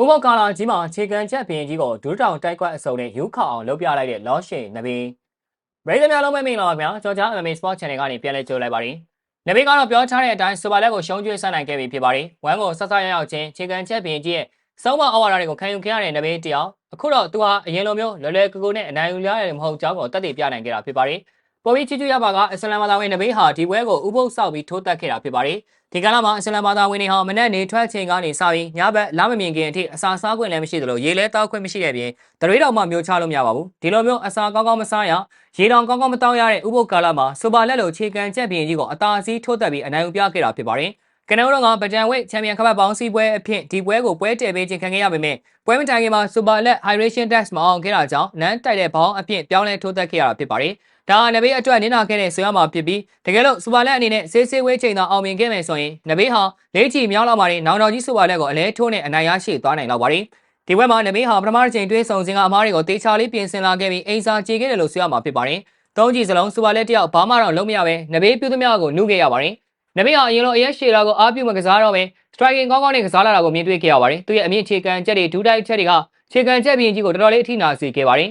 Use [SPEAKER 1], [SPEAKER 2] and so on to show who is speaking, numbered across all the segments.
[SPEAKER 1] ဥပုပ်ကာလာကြီးမှာခြေကန်ချက်ဘရင်ကြီးကိုဒူးတောင်တိုက်ကွက်အစုံနဲ့ယူခအောင်လုပ်ပြလိုက်တဲ့လော့ရှင်နဘီပရိသတ်များလုံးပဲမင်္ဂလာပါခင်ဗျာကြော်ကြား MMA Sport Channel ကနေပြန်လည်ကြိုလိုက်ပါရစေနဘီကတော့ပြောချတဲ့အတိုင်းစူပါလက်ကိုရှုံးကျွေးဆန်းနိုင်ခဲ့ပြီဖြစ်ပါတယ်ဝမ်ကိုဆက်ဆက်ရောက်ရောက်ချင်းခြေကန်ချက်ဘရင်ကြီးရဲ့စောင်းမအဝါဒတွေကိုခံယူခဲ့ရတဲ့နဘီတယောက်အခုတော့သူဟာအရင်လိုမျိုးလွယ်လွယ်ကူကူနဲ့အနိုင်ယူရရတယ်မဟုတ်ကြောင်းကိုတက်တည်ပြနိုင်ခဲ့တာဖြစ်ပါတယ် ပေါ်ပြီးချီချူရပါကအစ္စလမ်ဘာသာဝင်နဘီဟာဒီပွဲကိုဥပုပ်ဆောက်ပြီးထိုးတက်ခဲ့တာဖြစ်ပါတယ်ဒီကနေ့မှာအစ္စလမ်ဘာသာဝင်တွေဟာမနက်နေထွက်ချိန်ကနေစပြီးညဘက်လမမြင်ခင်အထိအစာစားခွင့်လည်းမရှိသလိုရေလဲတောက်ခွင့်မရှိတဲ့ပြင်တရွေးတော်မှမျိုးချလို့မရပါဘူးဒီလိုမျိုးအစာကောင်းကောင်းမစားရရေတောင်ကောင်းကောင်းမတောက်ရတဲ့ဥပုပ်ကာလမှာစူပါလက်လိုခြေကန်ချက်ပြင်ကြီးကိုအသာစီးထိုးတက်ပြီးအနိုင်ယူပြခဲ့တာဖြစ်ပါတယ်ကနဦးတော့ကပကြံဝိတ်ချန်ပီယံကပတ်ပေါင်းစီးပွဲအဖြစ်ဒီပွဲကိုပွဲတည်ပေးခြင်းခံခဲ့ရပေမဲ့ပွဲမတိုင်ခင်မှာစူပါလက် hydration test မအောင်ခဲ့တာကြောင့်နန်းတိုက်တဲ့ဘောင်းအဖြစ်ပြောင်းလဲထိုးတက်ခဲ့ရတာဖြစ်ပါတယ် ဒါဟာနဘေးအတွက်နင်းနာခဲ့တဲ့ဆိုရမှာဖြစ်ပြီးတကယ်လို့စူပါလက်အနေနဲ့ဆေးဆေးဝဲချိန်သာအောင်မြင်ခဲ့မယ်ဆိုရင်နဘေးဟာလေးချီမြောင်းလောက်ပါတယ်နောင်တော်ကြီးစူပါလက်ကိုအလဲထိုးနဲ့အနိုင်ရရှိသွားနိုင်လောက်ပါတယ်ဒီဘက်မှာနဘေးဟာပထမတစ်ချိန်တွဲဆုံစဉ်ကအမားတွေကိုတေချာလေးပြင်ဆင်လာခဲ့ပြီးအိမ်စာကြေခဲ့တယ်လို့ဆိုရမှာဖြစ်ပါတယ်သုံးကြည့်စလုံးစူပါလက်တယောက်ဘာမှတော့လုံးမရပဲနဘေးပြုသမျှကိုနှုတ်ခဲ့ရပါတယ်နဘေးဟာအရင်လိုအရက်ရှည်လာကိုအားပြုမကစားတော့ပဲ striking ကောင်းကောင်းနဲ့ကစားလာတာကိုမြင်တွေ့ခဲ့ရပါတယ်သူရဲ့အမြင့်ခြေကန်ချက်တွေဒူးတိုက်ချက်တွေကခြေကန်ချက်ပြင်ကြီးကိုတော်တော်လေးအထိနာစေခဲ့ပါတယ်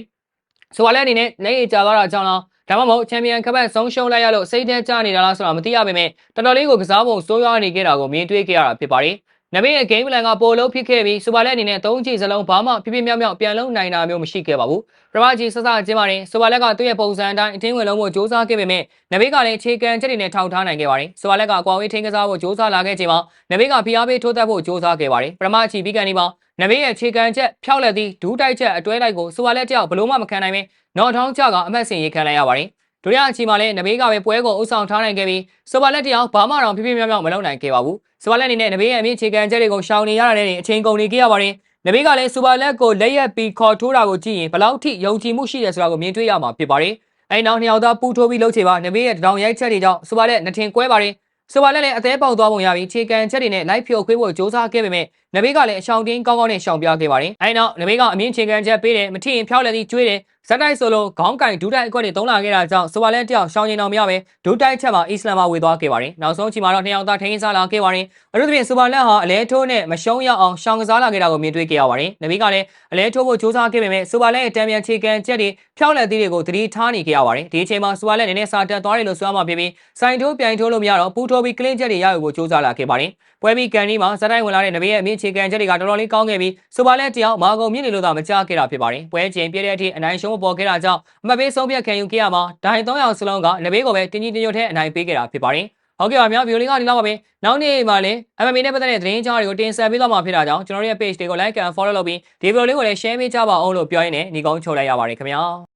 [SPEAKER 1] ဆိုပါလက်အနေနဲ့လက်ရည်ကျသွားတာကြောင့်လား ဒါမှမဟုတ်ချန်ပီယံကပတ်ဆုံးရှုံးလိုက်ရလို့စိတ်ထဲကျနေတာလားဆိုတာမသိရပါပဲတော်တော်လေးကိုကစားပုံစိုးရွားနေခဲ့တာကိုမြင်တွေ့ခဲ့ရတာဖြစ်ပါတယ် နဘေးရဲ့ game plan ကပိုလုံးဖြစ်ခဲ့ပြီးစူပါလက်အနေနဲ့သုံးချီစလုံးဘာမှပြပြမြောက်မြောက်ပြန်လုံးနိုင်တာမျိုးမရှိခဲ့ပါဘူးပထမချီဆဆချင်းပါတယ်စူပါလက်ကသူ့ရဲ့ပုံစံအတိုင်းအထင်းဝင်လုံးဖို့စ조사ခဲ့ပေမဲ့နဘေးကလည်းခြေကန်ချက်တွေနဲ့ထောက်ထားနိုင်ခဲ့ပါတယ်စူပါလက်ကကွာဝေးထင်းကစားဖို့စ조사လာခဲ့ချိန်မှာနဘေးကဖိအားပေးထိုးသက်ဖို့စ조사ခဲ့ပါတယ်ပထမချီပြီးကန်ဒီမှာနဘေးရဲ့ခြေကန်ချက်ဖြောက်လက်သည့်ဒူးတိုက်ချက်အတွဲလိုက်ကိုစူပါလက်တယောက်ဘလို့မှမခံနိုင်ပဲနော်ထောင်းချကအမတ်စင်ရေးခံလိုက်ရပါတယ် ဒုတိယအချိန်မှာလည်းနဘေးကပဲပွဲကိုအုပ်ဆောင်ထားနိုင်ခဲ့ပြီးစူပါလက်တယောက်ဘာမှတော့ပြပြမြောက်မြောက်မလုပ်နိုင်ခဲ့ပါဘူးစူပါလက်အနေနဲ့နဘေးရဲ့အမြင့်ခြေကန်ချက်တွေကိုရှောင်နေရတာနဲ့အချိန်ကုန်နေခဲ့ရပါတယ်နဘေးကလည်းစူပါလက်ကိုလက်ရက်ပြီးခေါ်ထိုးတာကိုကြည့်ရင်ဘလောက်ထိယုံကြည်မှုရှိတယ်ဆိုတာကိုမြင်တွေ့ရမှာဖြစ်ပါတယ်အဲနောက်နှစ်ယောက်သားပူထိုးပြီးလှုပ်ချေပါနဘေးရဲ့တောင်ရိုက်ချက်တွေကြောင့်စူပါလက်နှထင်ကွဲပါတယ်စူပါလက်လည်းအသေးပေါက်သွားပုံရပြီးခြေကန်ချက်တွေနဲ့လိုက်ဖြိုခွေးဖို့စ조사ခဲ့ပေမဲ့နဘေးကလည်းအရှောင်တင်းကောင်းကောင်းနဲ့ရှောင်ပြခဲ့ပါတယ်အဲနောက်နဘေးကအမြင့်ခြေကန်ချက်ပေးတယ်မထီရင်ဖျောက်လက်ပြီးကျွေးတယ်ဇက်တိုက်ဆိုလိုခေါင်းကင်ဒူးတိုက်အကွက်တွေသုံးလာခဲ့တာကြောင့်စူပါလက်တယောက်ရှောင်းကျင်တော်မရပဲဒူးတိုက်ချက်မှာအစ္စလမ်မှာဝေသွားခဲ့ပါတယ်။နောက်ဆုံးချိန်မှာတော့နှစ်ယောက်သားထိန်းစားလာခဲ့ပါတယ်။အထူးသဖြင့်စူပါလက်ဟာအလဲထိုးနဲ့မရှုံးရအောင်ရှောင်းကစားလာခဲ့တာကိုမြင်တွေ့ခဲ့ရပါတယ်။နဗီကလည်းအလဲထိုးဖို့ကြိုးစားခဲ့ပေမဲ့စူပါလက်ရဲ့တံပြန်ချေကန်ချက်တွေဖြောက်လက်သီးတွေကိုသတိထားနေခဲ့ရပါတယ်။ဒီအချိန်မှာစူပါလက်နည်းနည်းစာတက်သွားတယ်လို့ဆိုရမှာဖြစ်ပြီးစိုင်ထိုးပြိုင်ထိုးလို့မရတော့ပူထိုးပြီးကလင်းချက်တွေရယူဖို့ကြိုးစားလာခဲ့ပါတယ်။ပွဲပြီးကန်ဒီမှာဇက်တိုက်ဝင်လာတဲ့နဗီရဲ့အမြင့်ချေကန်ချက်တွေကတော်တော်လေးကောင်းခဲ့ပြီးစူပါလက်တယောက်မာကုံမြင့်နေလို့သာမကြားခဲ့တာဖြစ်ပါတယ်။ပွဲချိန်ပြည့်တဲ့အထိအနိုင်ရှုံးပေါ်ခဲ့တာကြောင့်အမှတ်ပေးဆုံးဖြတ်ခံယူခဲ့ရမှာဒိုင်300စလုံးကနဘေးကိုပဲတင်းကြီးတင်းညွတ်ထဲအနိုင်ပေးခဲ့တာဖြစ်ပါတယ်။ဟုတ်ကဲ့ပါများဗီဒီယိုလေးကဒီလောက်ပါပဲ။နောက်နေ့မှာလည်း MMA နဲ့ပတ်သက်တဲ့သတင်းကြောင်းတွေကိုတင်ဆက်ပေးသွားမှာဖြစ်တာကြောင့်ကျွန်တော်တို့ရဲ့ page တွေကို like and follow လုပ်ပြီးဒီဗီဒီယိုလေးကိုလည်း share ပေးကြပါအောင်လို့ပြောရင်းနဲ့ညီကုန်းချုပ်လိုက်ရပါတယ်ခင်ဗျာ။